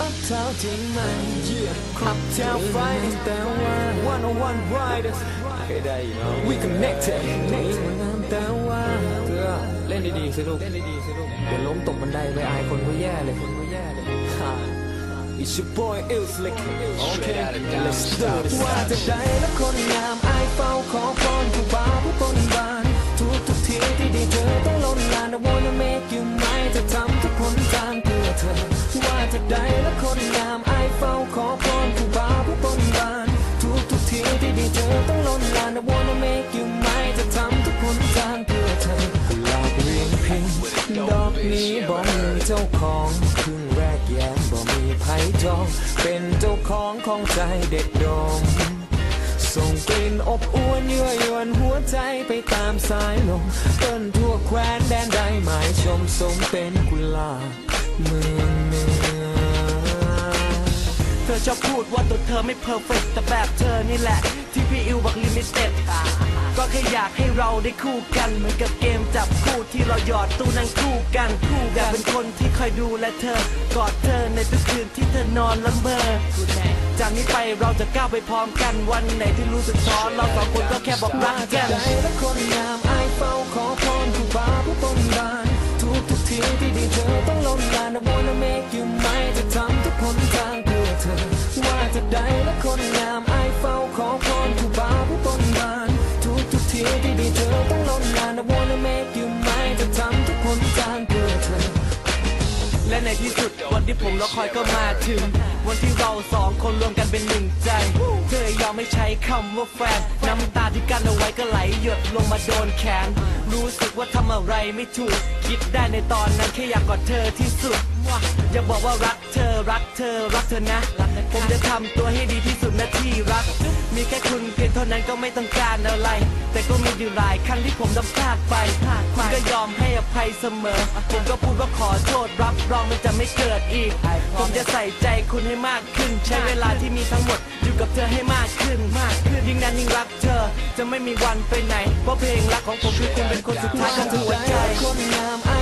อัพเท้าจริงไหมอัพเท้าไฟแต่ว่า one on one riders เคยได้อยู่เนาะ we connected นี่มันงามแต่ว่าเธอเล่นดีๆสิลูกเล่นดีๆสิลูกเดี๋ยวล้มตกบันไดไปอายคนก็แย่เลยคนก็แย่เลยฮ่า It's your boy Il Slick Okay let's do this ว่าจะได้และคนงามอายเฝ้าขอพรผู้บ่าว และคนงามไอเฝ้าขอพรผู้บ่าวผู้บนบาน ทุกทุกทีที่ได้เจอต้องล้นลาน I wanna make you mine จะทำทุกคนทางเพื่อเธอกุหลาบเรียงพิงดอกนี้บ่มีเจ้าของครึ่งแรกแย้มบ่มีไผ่จอง เป็นเจ้าของของใจเด็ดดมส่งกลิ่นอบอวนยั่วยวนหัวใจไปตามสายลมเต้นทั่วแคว้นแดนใดหมายชมสมเป็นกุหลาบเมือง ชอบพูดว่าตัวเธอไม่เพอร์เฟกแต่แบบเธอนี่แหละ ที่พี่อิวบอกลิมิเต็ดก็แค่อยากให้เราได้คู่กัน เหมือนกับเกมจับคู่ที่เราหยอดตู้นั่งคู่กันคู่กันเป็นคนที่คอยดูแลเธอ กอดเธอในทุกคืนที่เธอนอนละเมอจากนี้ไปเราจะก้าวไปพร้อมกันวันไหนที่รู้สึกท้อเราสองคนก็แค่บอกรักกันใจและคนงามไอเฝ้าขอพรผู้บ่าผู้บนบานทุกทุกทีที่ได้เจอต้อง และในที่สุด วันที่ผมรอคอยก็มาถึง วันที่เราสองคนรวมกันเป็นหนึ่งใจ เธอยอมไม่ใช้คำว่าแฟน น้ำตาที่กั้นเอาไว้ก็ไหลหยดลงมาโดนแขน รู้สึกว่าทำอะไรไม่ถูก คิดได้ในตอนนั้นแค่อยากกอดเธอที่สุด อย่าบอกว่ารักเธอรักเธอรักเธอนะ ผมจะทำตัวให้ดีที่สุดนะที่รัก มีแค่คุณ ท่านั้นก็ไม่ต้องการอะไร แต่ก็มีอยู่หลายครั้งที่ผมดำพลาดไปคุณก็ยอมให้อภัยเสมอ ผมก็พูดว่าขอโทษรับรองมันจะไม่เกิดอีก ผมจะใส่ใจคุณให้มากขึ้น ใช้เวลาที่มีทั้งหมดอยู่กับเธอให้มากขึ้นมากขึ้นยิ่งนานยิ่งรักเธอ จะไม่มีวันไปไหน เพราะเพลงรักของผมคือคุณเป็นคนสุดท้ายของหัวใจคนงามไอ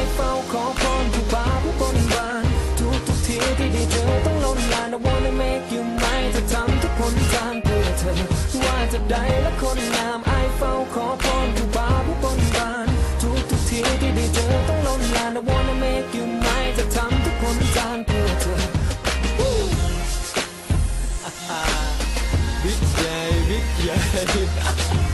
ว่าจะได้และคนงามไอเฝ้าขอพรผู้บาผู้บนบานทุกทุกทีที่ได้เจอต้องล้นลาน I wanna make you mine จะทำทุกคนจานเพื่อเธอบิ๊กใหญ่บิ๊กใหญ่